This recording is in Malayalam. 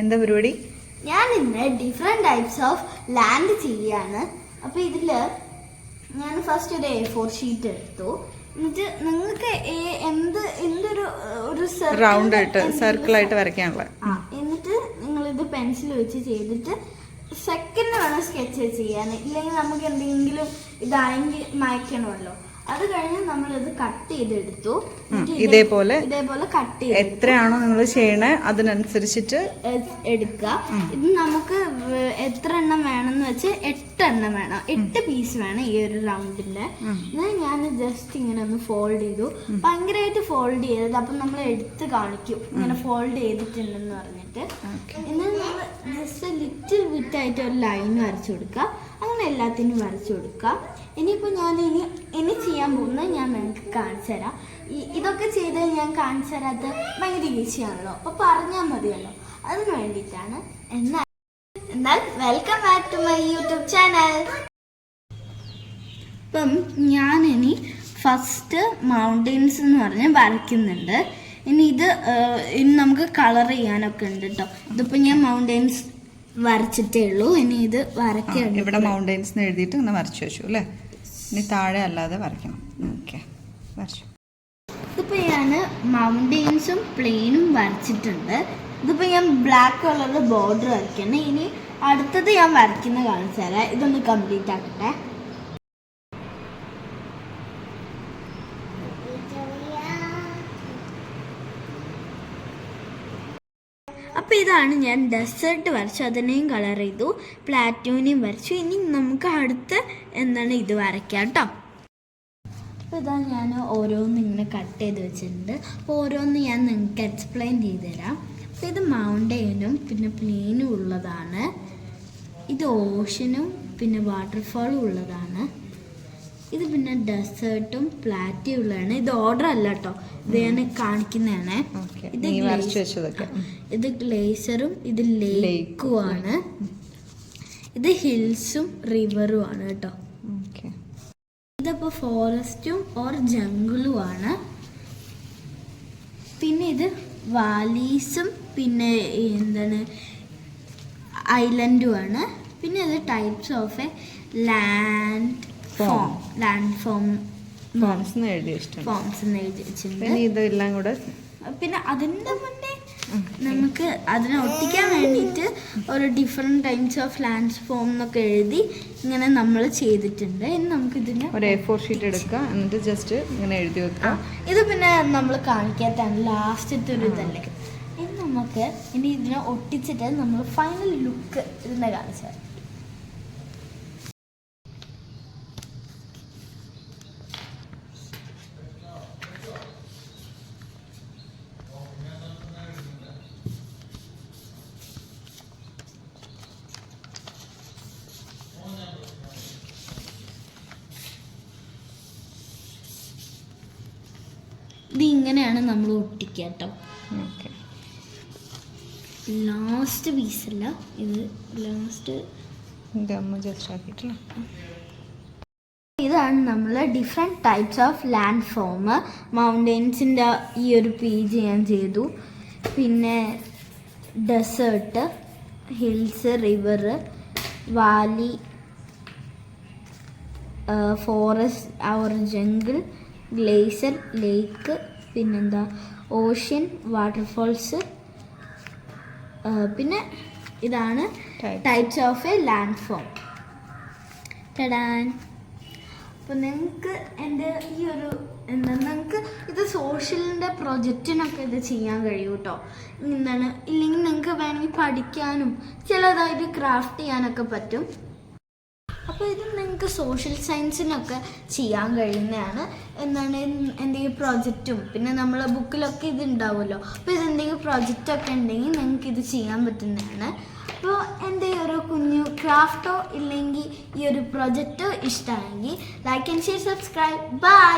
എന്താ പരിപാടി? ഞാൻ ഇന്ന് ഡിഫറെന്റ് ടൈപ്സ് ഓഫ് ലാൻഡ് ചെയ്യാണ് അപ്പൊ ഇതിൽ ഞാൻ ഫസ്റ്റ് ഒരു എ ഫോർ ഷീറ്റ് എടുത്തു. എന്നിട്ട് നിങ്ങൾക്ക് എന്ത് എന്തൊരു ഒരു റൗണ്ട് ആയിട്ട് സർക്കിൾ ആയിട്ട് വരയ്ക്കാനുള്ള. എന്നിട്ട് നിങ്ങൾ ഇത് പെൻസിൽ വെച്ച് ചെയ്തിട്ട് സെക്കൻഡ് വേണം സ്കെച്ച് ചെയ്യാൻ. ഇല്ലെങ്കിൽ നമുക്ക് എന്തെങ്കിലും ഇതായെങ്കിൽ മായ്ക്കണമല്ലോ. അത് കഴിഞ്ഞ് നമ്മൾ ഇത് കട്ട് ചെയ്തെടുത്തു ഇതേപോലെ ഇതേപോലെ കട്ട് ചെയ്ത് എത്രയാണോ നിങ്ങൾ ചെയ്യണേ അതിനനുസരിച്ചിട്ട് എടുക്കുക. ഇത് നമുക്ക് എത്ര എണ്ണം വേണമെന്ന് വെച്ച് എട്ട് എണ്ണം വേണം എട്ട് പീസ് വേണം ഈ ഒരു റൗണ്ടിന്റെ ഇത് ഞാൻ ജസ്റ്റ് ഇങ്ങനെ ഒന്ന് ഫോൾഡ് ചെയ്തു. ഭയങ്കരമായിട്ട് ഫോൾഡ് ചെയ്തത് അപ്പം നമ്മൾ എടുത്ത് കാണിക്കും. ഇങ്ങനെ ഫോൾഡ് ചെയ്തിട്ടുണ്ടെന്ന് പറഞ്ഞിട്ട്. എന്നാൽ നമ്മൾ ജസ്റ്റ് ലിറ്റിൽ വിറ്റ് ആയിട്ട് ഒരു ലൈൻ വരച്ചു കൊടുക്കുക. എല്ലാത്തിനും വരച്ചു കൊടുക്കുക. ഇനിയിപ്പോൾ ഞാൻ ഇനി ഇനി ചെയ്യാൻ പോകുന്നത് ഞാൻ നിങ്ങൾക്ക് കാണിച്ചു തരാം. ഈ ഇതൊക്കെ ചെയ്ത് ഞാൻ കാണിച്ചു തരാത്ത ഭയങ്കര ഈസിയാണല്ലോ. അപ്പോൾ പറഞ്ഞാൽ മതിയല്ലോ. അതിന് വേണ്ടിയിട്ടാണ് എന്നാൽ എന്നാൽ welcome back to my YouTube channel ഇപ്പം ഞാനിനി ഫസ്റ്റ് മൗണ്ടെയിൻസ് എന്ന് പറഞ്ഞ് വരയ്ക്കുന്നുണ്ട്. ഇനി ഇത് ഇനി നമുക്ക് കളർ ചെയ്യാനൊക്കെ ഉണ്ട് കേട്ടോ ഇതിപ്പോൾ ഞാൻ മൗണ്ടെയിൻസ് വരച്ചിട്ടേ ഉള്ളൂ. ഇനി ഇത് വരയ്ക്കണം ഇവിടെ മൗണ്ടെയിൻസ് എഴുതിയിട്ട് ഇങ്ങനെ വരച്ചു വെച്ചു അല്ലേ? ഇനി താഴെ അല്ലാതെ വരയ്ക്കണം. ഓക്കെ. വരച്ചു. ഇതിപ്പോൾ ഞാൻ മൗണ്ടെയിൻസും പ്ലെയിനും വരച്ചിട്ടുണ്ട്. ഇതിപ്പോൾ ഞാൻ ബ്ലാക്ക് കളറിൽ ബോർഡർ വരയ്ക്കണം ഇനി അടുത്തത് ഞാൻ വരയ്ക്കുന്ന കാണിച്ചു തരാം. ഇതൊന്ന് കംപ്ലീറ്റ് ആക്കട്ടെ. അപ്പോൾ ഇതാണ് ഞാൻ ഡെസേർട്ട് വരച്ചു. അതിനെയും കളർ ചെയ്തു. പ്ലാറ്റൂനെയും വരച്ചു. ഇനി നമുക്ക് അടുത്ത എന്താണ് ഇത് വരയ്ക്കാം കേട്ടോ അപ്പോൾ ഇതാ ഞാൻ ഓരോന്ന് ഇങ്ങനെ കട്ട് ചെയ്ത് വെച്ചിട്ടുണ്ട്. അപ്പോൾ ഓരോന്ന് ഞാൻ നിങ്ങൾക്ക് എക്സ്പ്ലെയിൻ ചെയ്ത് തരാം. അപ്പോൾ ഇത് മൗണ്ടെയിനും പിന്നെ പ്ലെയിനും ഉള്ളതാണ്. ഇത് ഓഷനും പിന്നെ വാട്ടർഫാളും ഉള്ളതാണ്. ഇത് പിന്നെ ഡെസേർട്ടും പ്ലാറ്റിയും ഉള്ളതാണ്. ഇത് ഓർഡർ അല്ല കേട്ടോ ഇത് ഞാൻ കാണിക്കുന്നതാണ്. ഇത് ഇത് ഗ്ലേസറും ഇത് ലേക്കും ആണ് ഇത് ഹിൽസും റിവറും ആണ് കേട്ടോ ഇതപ്പോ ഇതിപ്പോൾ ഫോറസ്റ്റും ഓർ ജംഗിളും ആണ് പിന്നെ ഇത് വാലീസും പിന്നെ എന്താണ് ഐലൻഡും ആണ് പിന്നെ ഇത് types of a land form land form forms എന്ന് എഴുതി ഇഷ്ടം. ഫോംസ് എന്ന് എഴുതി വെച്ചിട്ടുണ്ട് പിന്നെ ഇതെല്ലാം കൂടെ പിന്നെ അതിന്റെ മുന്നേ നമുക്ക് അതിനെ ഒട്ടിക്കാൻ വേണ്ടിയിട്ട് ഒരു different types of land form എന്നൊക്കെ എഴുതി ഇങ്ങനെ നമ്മൾ ചെയ്തിട്ടുണ്ട്. ഇനി നമുക്ക് ഇതിനെ ഒരു എ ഫോർ ഷീറ്റ് എടുക്കുക. എന്നിട്ട് ജസ്റ്റ് ഇങ്ങനെ എഴുതി വെക്കുക. ഇത് പിന്നെ നമ്മൾ കാണിക്കാത്താണ്. ലാസ്റ്റത്തെ ഒരു ഇതല്ലേ. ഇനി നമുക്ക് ഇനി ഇതിനെ ഒട്ടിച്ചിട്ട് നമ്മൾ ഫൈനൽ ലുക്ക് ഇതിനെ കാണിച്ചു ഇത് ഇങ്ങനെയാണ് നമ്മൾ ഒട്ടിക്കുക കേട്ടോ. ലാസ്റ്റ് പീസല്ല ഇത് ലാസ്റ്റ് ഇതാണ് നമ്മൾ different types of land form മൗണ്ടെയിൻസിന്റെ ഈ ഒരു പേജ് ഞാൻ ചെയ്തു. പിന്നെ desert hills river valley forest അവർ ജംഗിൾ ഗ്ലേസർ ലേക്ക് പിന്നെന്താ? ഓഷ്യൻ വാട്ടർഫോൾസ് പിന്നെ ഇതാണ്. Types of a land form ടടാൻ അപ്പം നിങ്ങൾക്ക് എന്റെ ഈ ഒരു എന്താ നിങ്ങൾക്ക് ഇത് സോഷ്യലിന്റെ പ്രൊജക്റ്റിനൊക്കെ ഇത് ചെയ്യാൻ കഴിയും കേട്ടോ എന്താണ്? ഇല്ലെങ്കിൽ നിങ്ങൾക്ക് വേണമെങ്കിൽ പഠിക്കാനും ചിലതായിട്ട് ക്രാഫ്റ്റ് ചെയ്യാനൊക്കെ പറ്റും. അപ്പോൾ ഇത് നിങ്ങൾക്ക് സോഷ്യൽ സയൻസിനൊക്കെ ചെയ്യാൻ കഴിയുന്നതാണ്. എന്താണ് എന്തെങ്കിലും പ്രോജക്റ്റും പിന്നെ നമ്മളെ ബുക്കിലൊക്കെ ഇത് ഉണ്ടാവുമല്ലോ അപ്പോൾ ഇത് എന്തെങ്കിലും പ്രോജക്റ്റൊക്കെ ഉണ്ടെങ്കിൽ നിങ്ങൾക്ക് ഇത് ചെയ്യാൻ പറ്റുന്നതാണ്. അപ്പോൾ എന്റെ ഒരു കുഞ്ഞു ക്രാഫ്റ്റോ ഇല്ലെങ്കിൽ ഈ ഒരു പ്രൊജക്റ്റോ ഇഷ്ടമാണെങ്കിൽ like and share subscribe bye